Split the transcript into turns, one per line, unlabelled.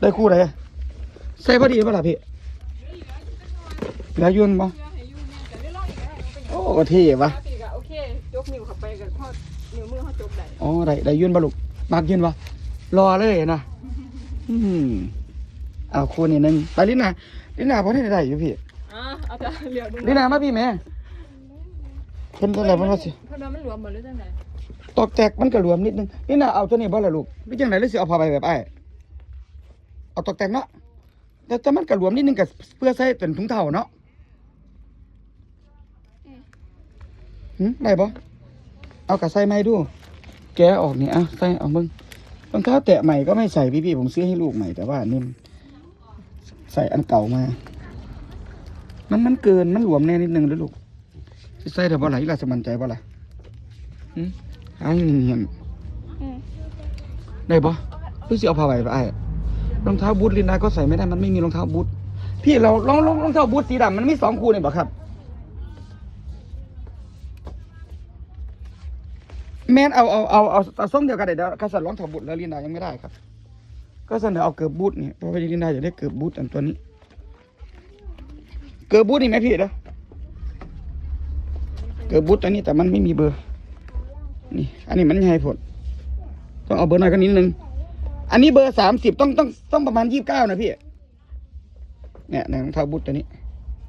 ได้คู่ไหนใส่พอดีป่ะล่ะพี่เหลือยืนบ่
เพื่อให้อยู่เนี่ยแต่เรื่อยๆก็ได้เป็น
โอ้เท่
ป
วะ
กติก็โอเคยกนิ้วเข้าไปกันพอนิ้วมือเขาจบได้
อ๋อได้ได้ยืนบ่ลูกมากยืนบ่รอเลยนะอืมเอาคู่นี้หนึงไปลิน่าลิน่าพอได้ได้อยู่พี่
อะเอาจะเหลียวดู
ลิน่ามาพี่แม่เพิ่นเท่าไหร่เพิ่นว่าสิ
เพราะว่ามันรวมหมดหรือจังได
ตอกแตกมันก็รวมนิดนึงลิน่าเอาตัวนี้บ่ล่ะลูกหรือจังไดหรือสิเอาพาไปแบบอ้าย เอาตอกแตกเนาะแต่แต่มันก็รวมนิดนึงก็เพื่อใส่เป็นถุงเท้าเนาะหึได้บ่เอากระใส่ไม้ดู แกะออกนี่อะใส่เอาเบิ่งรองเท้าแตะใหม่ก็ไม่ใส่พี่ๆผมซื้อให้ลูกใหม่แต่ว่านี่มันใส่อันเก่ามา มันมันเกินมันหลวมแน่นิดนึงเด้อลูกสิใส่ได้บ่ล่ะอีหล่ะสมันใจบ่ล่ะหึอันเห็นได้บ่หรือสิเอาผ้าใบไปอ้าย รองเท้าบูทลินดาก็ใส่ไม่ได้มันไม่มีรองเท้าบูทพี่เราลองลองรองเท้าบูทสีดำมันมีสองคู่เนี่ยบ่ครับ แม่นเอาเอาเอาเอาเอาส่งเดียวกันเดี๋ยวกษัตริย์ร้องถอดบุตรแล้วลินดายังไม่ได้ครับ ก็เสนอเอาเกือบบูทนี่เพราะว่าลินดาอยากได้เกือบบูทอันตัวนี้ เกือบบูทนี่ไหมพี่เด้อเกือบบูทตัวนี้แต่มันไม่มีเบอร์ นี่ อันนี้มันใหญ่ผลต้องเอาเบอร์หน่อยกันนิดนึง อันนี้เบอร์สามสิบต้องต้องต้องประมาณยี่สิบเก้านะพี่ เนี่ยในรองเท้าบูทตัวนี้